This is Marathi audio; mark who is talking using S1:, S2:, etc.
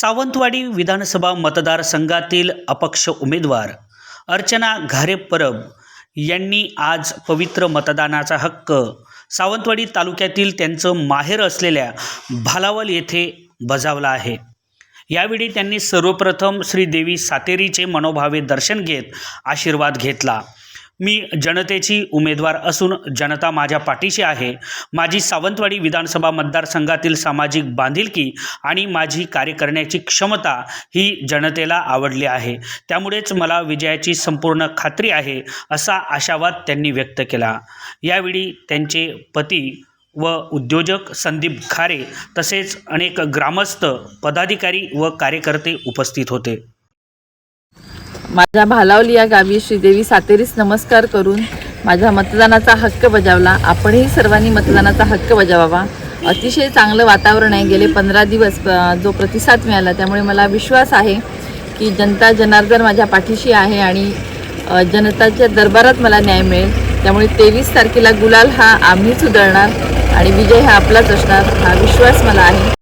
S1: सावंतवाडी विधानसभा मतदारसंघातील अपक्ष उमेदवार अर्चना घारे परब यांनी आज पवित्र मतदानाचा हक्क. सावंतवाडी तालुक्यातील त्यांचं माहेर असलेल्या भालावल येथे बजावला आहे. यावेळी त्यांनी सर्वप्रथम श्रीदेवी सातेरीचे मनोभावे दर्शन घेत आशीर्वाद घेतला. मी जनतेची उमेदवार असून जनता माझ्या पाठीशी आहे. माझी सावंतवाडी विधानसभा मतदारसंघातील सामाजिक बांधिलकी आणि माझी कार्य करण्याची क्षमता ही जनतेला आवडली आहे. त्यामुळेच मला विजयाची संपूर्ण खात्री आहे असा आशावाद त्यांनी व्यक्त केला. यावेळी त्यांचे पती व उद्योजक संदीप खारे तसेच अनेक ग्रामस्थ पदाधिकारी व कार्यकर्ते उपस्थित होते.
S2: माझ्या भालावली या गावी श्रीदेवी सातेरीस नमस्कार करून माझ्या मतदानाचा हक्क बजावला. आपणही सर्वांनी मतदानाचा हक्क बजावावा. अतिशय चांगलं वातावरण आहे. गेले पंधरा दिवस जो प्रतिसाद मिळाला त्यामुळे मला विश्वास आहे की जनता जनार्दन माझ्या पाठीशी आहे आणि जनताच्या दरबारात मला न्याय मिळेल. त्यामुळे तेवीस तारखेला गुलाल हा आम्हीच उधळणार आणि विजय हा आपलाच असणार हा विश्वास मला आहे.